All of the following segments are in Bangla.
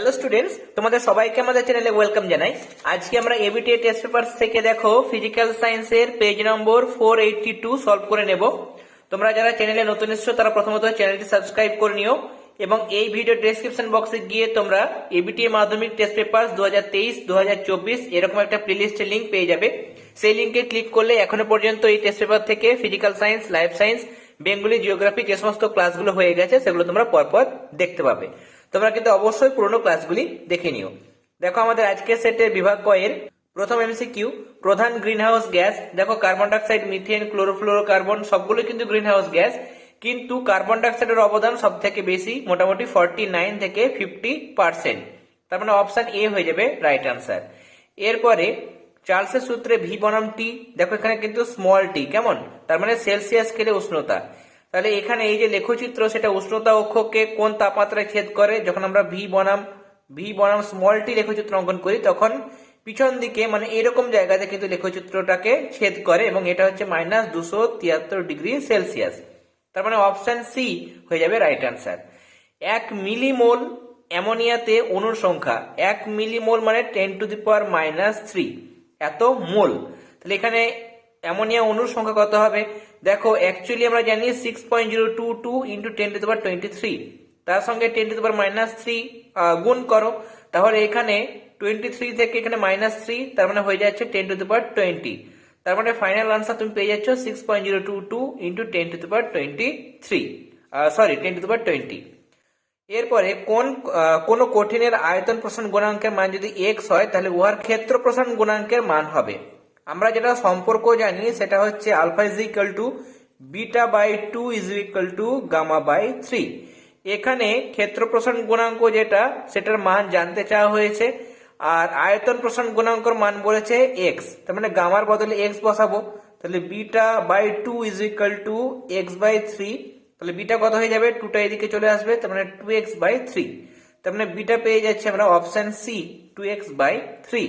হ্যালো স্টুডেন্টস তোমাদের সবাইকে আমাদের চ্যানেলে ওয়েলকাম জানাই। আজকে আমরা এবিটিএ টেস্ট পেপার থেকে দেখো ফিজিক্যাল সায়েন্সের page number four eighty two solve করে নেব। তোমরা যারা চ্যানেলে নতুন এসছো, তারা প্রথমত চ্যানেলটি সাবস্ক্রাইব করে নিও এবং এই ভিডিও ডেসক্রিপশন বক্সে গিয়ে তোমরা এবিটিএ মাধ্যমিক টেস্ট পেপার দু হাজার তেইশ দু হাজার চব্বিশ এরকম একটা প্লেলিস্টের লিঙ্ক পেয়ে যাবে। সেই লিঙ্কে ক্লিক করলে এখনও পর্যন্ত এই টেস্ট পেপার থেকে physical science life science Bengali geography যে সমস্ত ক্লাসগুলো হয়ে গেছে, সেগুলো তোমরা পরপর দেখতে পাবে। তোমরা কিন্তু অবশ্যই পুরোনো ক্লাসগুলি দেখে নিও। দেখো আমাদের আজকের সেটের বিভাগ কয়ের প্রথম এমসিকিউ প্রধান গ্রিনহাউস গ্যাস দেখো কার্বন ডাইঅক্সাইড মিথেন ক্লোরোফ্লোরোকার্বন সবগুলো কিন্তু গ্রিনহাউস গ্যাস কিন্তু কার্বন ডাইঅক্সাইডের অবদান সব থেকে বেশি, মোটামুটি ফর্টি নাইন থেকে ফিফটি পার্সেন্ট তার মানে অপশন এ হয়ে যাবে রাইট আনসার এরপরে চার্লসের সূত্রে ভি বনাম টি দেখো এখানে কিন্তু স্মল টি কেমন? তার মানে সেলসিয়াস স্কেলে উষ্ণতা। তাহলে এখানে এই যে লেখচিত্র, সেটা উষ্ণতা অক্ষকে কোন তাপমাত্রায় ছেদ করে? যখন আমরা ভি বনাম ভি বনাম স্মল টি লেখচিত্র অঙ্কন করি, তখন পিছন দিকে মানে এরকম জায়গাতে কিন্তু লেখচিত্রটাকে ছেদ করে এবং এটা হচ্ছে মাইনাস দুশো তিয়াত্তর ডিগ্রি সেলসিয়াস তার মানে অপশন সি হয়ে যাবে রাইট আনসার এক মিলিমোল অ্যামোনিয়াতে অণুর সংখ্যা। এক মিলিমোল মানে ten to the power minus three এত মোল। তাহলে এখানে অ্যামোনিয়া অণুর সংখ্যা কত হবে? দেখো অ্যাকচুয়ালি আমরা জানি six point zero two two into ten to power twenty three তার সঙ্গে ten to power minus three গুণ করো। তাহলে এখানে টোয়েন্টি থ্রি থেকে এখানে মাইনাস থ্রি তার মানে হয়ে যাচ্ছে টেন টু পাওয়ার টোয়েন্টি তার মানে ফাইনাল আনসার তুমি পেয়ে যাচ্ছ six point zero two two into ten to power twenty three sorry ten to power twenty এরপরে কোন কোন কঠিনের আয়তন প্রসারণ গুণাঙ্কের মান যদি এক্স হয়, তাহলে উহার ক্ষেত্র প্রসারণ গুণাঙ্কের মান হবে। আমরা যেটা সম্পর্ক জানি সেটা হচ্ছে alpha is equal to beta by two is equal to gamma by three. এখানে ক্ষেত্র প্রসারণ গুণাঙ্ক যেটা, সেটার মান জানতে চাওয়া হয়েছে, আর আয়তন প্রসারণ গুণাঙ্কর মান বলেছে এক্স তার মানে গামার বদলে এক্স বসাবো। তাহলে beta by two is equal to X by three. তাহলে বিটা কত হয়ে যাবে? টুটা এদিকে চলে আসবে, তার মানে টু এক্স বাই থ্রি। তার মানে বিটা পেয়ে যাচ্ছে আমরা option C, two X by three.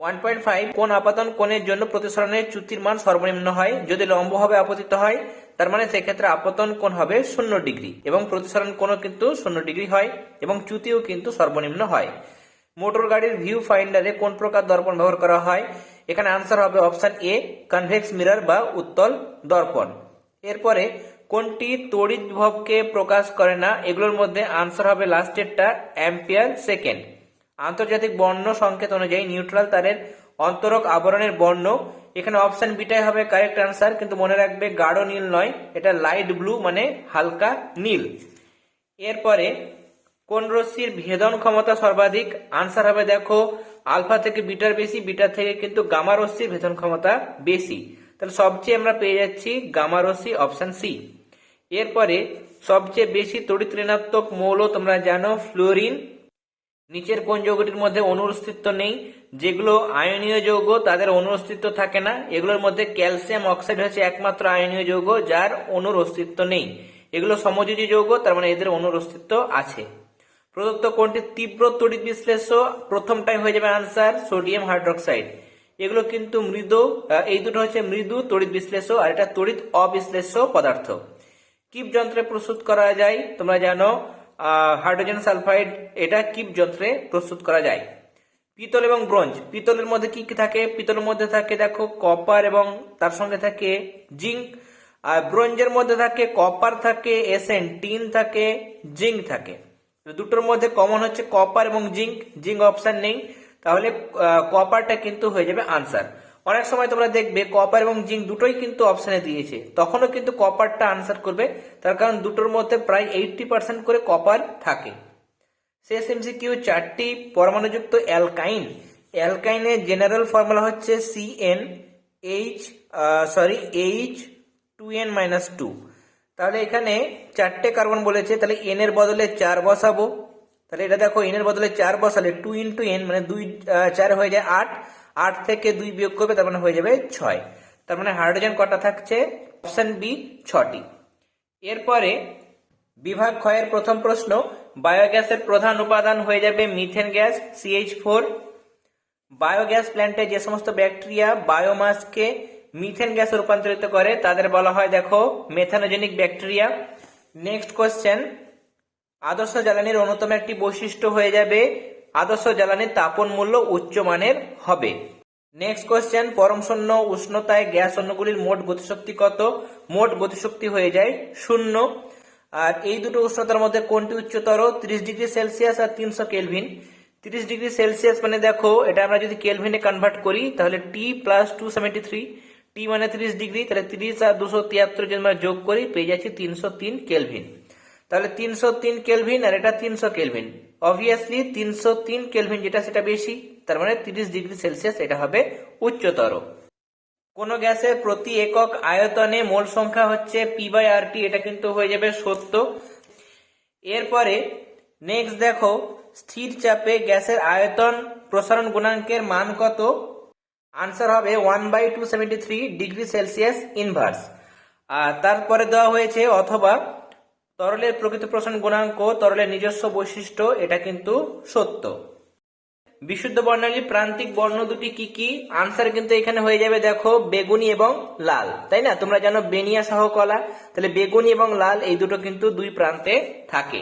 One point five কোন আপাতন কোণের জন্য প্রতিসরণের চ্যুতির মান সর্বনিম্ন হয়? যদি লম্বভাবে আপতিত হয়, তার মানে সেক্ষেত্রে আপতন কোণ হবে শূন্য ডিগ্রি এবং প্রতিসরণ কোণও কিন্তু শূন্য ডিগ্রি হয় এবং চ্যুতিও কিন্তু সর্বনিম্ন হয়। মোটর গাড়ির ভিউ ফাইন্ডারে কোন প্রকার দর্পণ ব্যবহার করা হয়? এখানে আনসার হবে অপশন এ কনভেক্স মিরর বা উত্তল দর্পণ। এরপরে, কোনটি তড়িৎ বিভবকে প্রকাশ করে না? এগুলোর মধ্যে আনসার হবে লাস্টেরটা অ্যাম্পিয়ার সেকেন্ড আন্তর্জাতিক বর্ণ সংকেত অনুযায়ী নিউট্রাল তারের অন্তরক আবরণের বর্ণ। এখানে অপশন বিটাই হবে কারেক্ট আনসার কিন্তু মনে রাখবে গাঢ় নীল নয়, এটা লাইট ব্লু মানে হালকা নীল। এরপরে, কোন রশ্মির ভেদন ক্ষমতা সর্বাধিক? আনসার হবে দেখো আলফা থেকে বিটার বেশি বিটার থেকে কিন্তু গামা রশ্মির ভেদন ক্ষমতা বেশি। তাহলে সবচেয়ে আমরা পেয়ে যাচ্ছি গামা রশ্মি অপশন সি এরপরে, সবচেয়ে বেশি তড়িৎ ঋণাত্মক মৌল তোমরা জানো ফ্লোরিন নিচের কোন যৌগটির মধ্যে অনুর অস্তিত্ব নেই, যেগুলো আয়নীয় যৌগ, তাদের অনুর অস্তিত্ব থাকে না। এগুলোর মধ্যে ক্যালসিয়াম অক্সাইড হচ্ছে একমাত্র আয়নীয় যৌগ, যার অনুর অস্তিত্ব নেই। এগুলো সমযোজী যৌগ, তার মানে এদের অনুর অস্তিত্ব আছে। প্রদত্ত কোনটি তীব্র তড়িৎ বিশ্লেষ্য? প্রথমটাই হয়ে যাবে আনসার, সোডিয়াম হাইড্রোক্সাইড। এগুলো কিন্তু মৃদু এই দুটো হচ্ছে মৃদু তড়িৎ বিশ্লেষ্য, আর এটা তড়িৎ অবিশ্লেষ্য পদার্থ। কিপ যন্ত্রে প্রস্তুত করা যায়, তোমরা জানো হাইড্রোজেন সালফাইড এটা কিপ যন্ত্রে প্রস্তুত করা যায়। পিতল এবং ব্রোঞ্জ, পিতলের মধ্যে কি কি থাকে? পিতলের মধ্যে থাকে, দেখো কপার এবং তার সঙ্গে থাকে জিঙ্ক আর ব্রোঞ্জের মধ্যে থাকে কপার থাকে এসেন টিন থাকে জিঙ্ক থাকে। দুটোর মধ্যে কমন হচ্ছে কপার এবং জিঙ্ক জিঙ্ক অপশন নেই। তাহলে কপারটা কিন্তু হয়ে যাবে আনসার অনেক সময় তোমরা দেখবে কপার এবং জিঙ্ক দুটোই কিন্তু অপশনে দিয়েছে। তখনও কিন্তু কপারটা আনসার করবে, তার কারণ দুটোর মধ্যে প্রায় এইটটি পার্সেন্ট করে কপার থাকে। শেষ এমসিকিউ চারটি পরমাণুযুক্ত অ্যালকাইন অ্যালকাইনের জেনারেল ফর্মুলা হচ্ছে C N H sorry H two N minus two তাহলে এখানে চারটে কার্বন বলেছে, তাহলে এন এর বদলে চার বসাবো। তাহলে এটা দেখো এন এর বদলে চার বসালে টু ইন্টু এন মানে দুই চার হয়ে যায় আট। আট থেকে দুই বিয়োগ করবে, তার মানে হয়ে যাবে ছয়। তার মানে হাইড্রোজেন কটা থাকছে? অপশন বি ছটি। এরপরে বিভাগ ক্ষয়ের প্রথম প্রশ্ন বায়োগ্যাসের প্রধান উপাদান হয়ে যাবে methane gas CH four biogas প্ল্যান্টে যে সমস্ত ব্যাকটেরিয়া বায়োমাসকে মিথেন গ্যাসে রূপান্তরিত করে, তাদের বলা হয়, দেখো মেথানোজেনিক ব্যাকটেরিয়া নেক্সট কোশ্চেন আদর্শ জ্বালানির অন্যতম একটি বৈশিষ্ট্য হয়ে যাবে আদর্শ জ্বালানির তাপন মূল্য উচ্চমানের হবে। নেক্সট কোয়েশ্চেন পরম শূন্য উষ্ণতায় গ্যাস অন্যগুলির মোট গতিশক্তি কত? মোট গতিশক্তি হয়ে যায় শূন্য। আর এই দুটো উষ্ণতার মধ্যে কোনটি উচ্চতর? তিরিশ ডিগ্রি সেলসিয়াস আর তিনশো কেলভিন। তিরিশ ডিগ্রি সেলসিয়াস মানে দেখো, এটা আমরা যদি কেলভিনে কনভার্ট করি, তাহলে T plus two seventy three T মানে তিরিশ ডিগ্রি, তাহলে তিরিশ আর দুশো তিয়াত্তর যদি আমরা যোগ করি, পেয়ে যাচ্ছি তিনশো তিন কেলভিন। তাহলে তিনশো তিন কেলভিন আর এটা তিনশো কেলভিন অবভিয়াসলি তিনশো তিন কেলভিন যেটা, সেটা বেশি। তার মানে তিরিশ ডিগ্রি সেলসিয়াস এটা হবে উচ্চতর। কোন গ্যাসের প্রতি একক আয়তনে মোল সংখ্যা হচ্ছে পি বাই আর টি এটা কিন্তু হয়ে যাবে সত্য। এরপরে নেক্সট দেখো, স্থির চাপে গ্যাসের আয়তন প্রসারণ গুণাঙ্কের মান কত? আনসার হবে one by two seventy three degree Celsius inverse আর তারপরে দেওয়া হয়েছে অথবা তরলের প্রকৃত প্রসারণ গুণাঙ্ক, তরলের নিজস্ব বৈশিষ্ট্য, এটা কিন্তু সত্য। বিশুদ্ধ বর্ণালীর প্রান্তিক বর্ণ দুটি কি কি? আনসার কিন্তু এখানে হয়ে যাবে, দেখো, বেগুনি এবং লাল, তাই না? তোমরা জানো বেনিয়া সহ কলা তাহলে বেগুনি এবং লাল এই দুটো কিন্তু দুই প্রান্তে থাকে।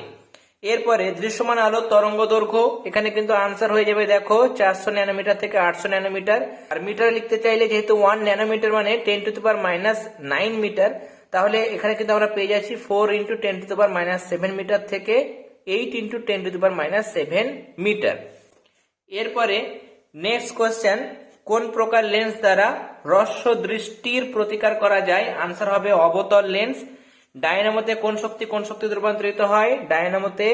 এরপরে দৃশ্যমান আলো, তরঙ্গ দৈর্ঘ্য, এখানে কিন্তু আনসার হয়ে যাবে, দেখো, চারশো ন্যানোমিটার থেকে আটশো ন্যানোমিটার। আর মিটার লিখতে চাইলে যেহেতু ওয়ান ন্যানোমিটার মানে ten to per minus nine metre তাহলে এখানে কিন্তু আমরা পেয়ে যাচ্ছি four into ten to per minus seven metre থেকে eight into ten to per minus seven metre এরপরে নেক্সট কোয়েশ্চেন কোন প্রকার লেন্স দ্বারা হ্রস্ব দৃষ্টির প্রতিকার করা যায়? আনসার হবে অবতল লেন্স ডায়নামোতে কোন শক্তি, কোন শক্তিতে রূপান্তরিত হয়? ডায়নামোতে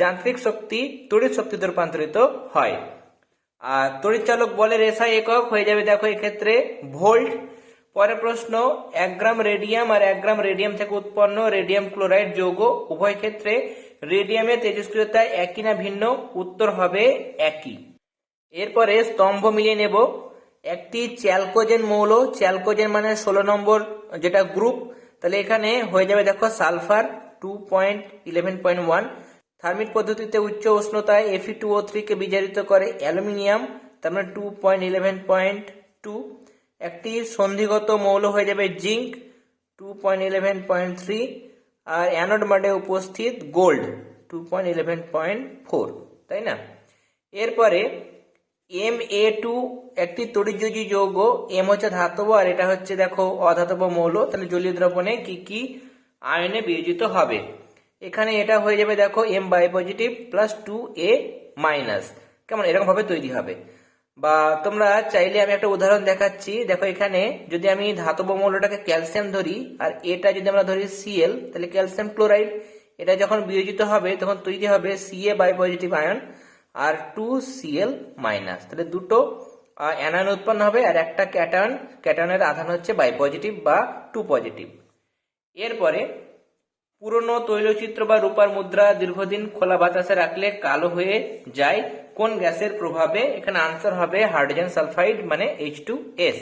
যান্ত্রিক শক্তি, তড়িৎ শক্তিতে রূপান্তরিত হয়। আর তড়িৎ চালক বলের এসআই একক হয়ে যাবে, দেখো এক্ষেত্রে ভোল্ট। পরের প্রশ্ন, এক গ্রাম রেডিয়াম আর এক গ্রাম রেডিয়াম থেকে উৎপন্ন রেডিয়াম ক্লোরাইড যৌগ উভয় ক্ষেত্রে রেডিয়ামের তেজস্ক্রিয়তা একই না ভিন্ন? উত্তর হবে একই। এরপরে স্তম্ভ মিলিয়ে নেব। একটি চ্যালকোজেন মৌল চ্যালকোজেন মানে ষোলো নম্বর যেটা গ্রুপ তাহলে এখানে হয়ে যাবে দেখো sulphur two point eleven point one thermic পদ্ধতিতে উচ্চ উষ্ণতায় এফি টু ও থ্রিকে বিজারিত করে অ্যালুমিনিয়াম, তার মানে two point eleven point two একটি সন্ধিগত মৌল হয়ে যাবে zinc two point eleven point three আর অ্যানোড মাডে উপস্থিত gold two point eleven point four তাই না? এরপরে এম এ টু একটি তড়িৎযোজী যৌগ এম হচ্ছে ধাতব, আর এটা হচ্ছে দেখো অধাতব মৌল, তাহলে জলীয় দ্রবণে কি কি আয়নে বিয়োজিত হবে? এখানে এটা হয়ে যাবে দেখো M bipositive plus two A minus কেমন? এরকম ভাবে তৈরি হবে। বা তোমরা চাইলে আমি একটা উদাহরণ দেখাচ্ছি। দেখো এখানে যদি আমি ধাতব মৌলটাকে ক্যালসিয়াম ধরি, আর এটা যদি আমরা ধরি সিএল তাহলে ক্যালসিয়াম ক্লোরাইড, এটা যখন বিয়োজিত হবে, তখন তৈরি হবে সিএ বাই পজিটিভ আয়ন আর টু সিএল মাইনাস তাহলে দুটো অ্যানায়ন উৎপন্ন হবে আর একটা ক্যাটায়ন ক্যাটায়নের আধান হচ্ছে বাই পজিটিভ বা টু পজিটিভ এরপরে, পুরনো তৈলচিত্র বা রূপার মুদ্রা দীর্ঘদিন খোলা বাতাসে রাখলে কালো হয়ে যায় কোন গ্যাসের প্রভাবে এখানে আনসার হবে হাইড্রোজেন সালফাইড মানে এইচ টু এস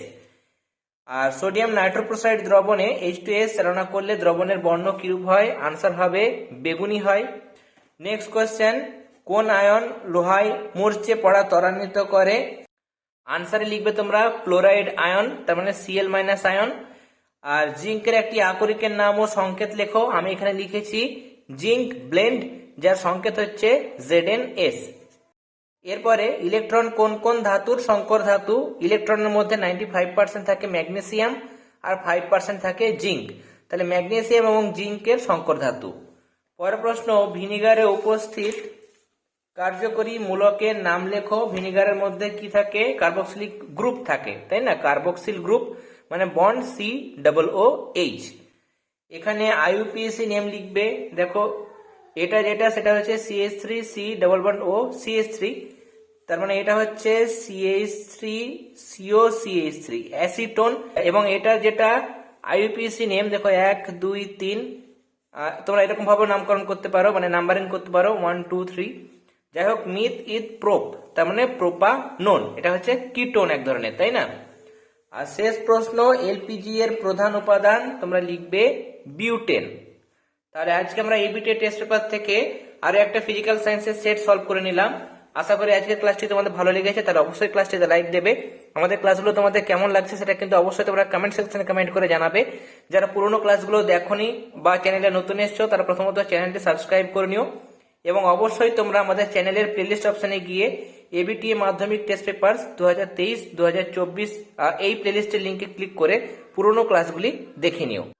আর সোডিয়াম নাইট্রোপ্রোসাইড দ্রবণে এইচ টু এস চালনা করলে দ্রবণের বর্ণ কিরূপ হয়? আনসার হবে বেগুনি হয়। নেক্সট কোয়েশ্চেন কোন আয়ন লোহায় মরচে পড়া ত্বরান্বিত করে? আনসারে লিখবে তোমরা ক্লোরাইড আয়ন, তার মানে সিএল মাইনাস আয়ন। আর জিঙ্কের একটি আকরিকের নাম ও সংকেত লেখো। আমি এখানে লিখেছি জিঙ্ক ব্লেন্ড যার সংকেত হচ্ছে জেড এন এস এরপরে ইলেকট্রন কোন কোন ধাতুর সংকর ধাতু? ইলেকট্রনের মধ্যে নাইনটি ফাইভ পার্সেন্ট থাকে ম্যাগনেসিয়াম আর ফাইভ পার্সেন্ট থাকে জিঙ্ক। তাহলে ম্যাগনেসিয়াম এবং জিঙ্কের সংকর ধাতু। পরের প্রশ্ন, ভিনিগারে উপস্থিত কার্যকরী মূলকের নাম লেখো। ভিনিগারের মধ্যে কি থাকে? কার্বক্সিলিক গ্রুপ থাকে, তাই না? কার্বক্সিল গ্রুপ মানে bond C double O H এখানে আইউপিএসি নেম লিখবে। দেখো এটা যেটা, সেটা হচ্ছে CS three C double bond O CS three তার মানে এটা হচ্ছে CH three CO CH three acetone এবং এটা যেটা আইউপিএসি নেম দেখো এক, দুই, তিন। তোমরা এরকম ভাবে নামকরণ করতে পারো মানে নাম্বারিং করতে পারো ওয়ান টু থ্রি যাই হোক মিথ ইথ প্রোপ তার মানে প্রোপা নোন এটা হচ্ছে কিটোন এক ধরনের, তাই না? আর শেষ প্রশ্ন এলপিজি এর প্রধান উপাদান, তোমরা লিখবে বিউটেন। তাহলে আজকে আমরা এবিটি টেস্ট পেপার থেকে আরও একটা ফিজিক্যাল সায়েন্সের সেট সলভ করে নিলাম। আশা করি আজকের ক্লাসটি তোমাদের ভালো লেগেছে, তাহলে অবশ্যই ক্লাসটিতে লাইক দেবে। আমাদের ক্লাসগুলো তোমাদের কেমন লাগছে সেটা কিন্তু অবশ্যই তোমরা কমেন্ট সেকশনে কমেন্ট করে জানাবে। যারা পুরনো ক্লাসগুলো দেখোনি বা চ্যানেলে নতুন এসছো, তারা প্রথমত চ্যানেলটি সাবস্ক্রাইব করে নিও। এবং অবশ্যই তোমরা আমাদের চ্যানেলের প্লেলিস্ট অপশানে গিয়ে এবিটিএ মাধ্যমিক টেস্ট পেপার দু হাজার তেইশ দু হাজার চব্বিশ এই প্লেলিস্টের লিঙ্কে ক্লিক করে পুরোনো ক্লাসগুলি দেখে নিও।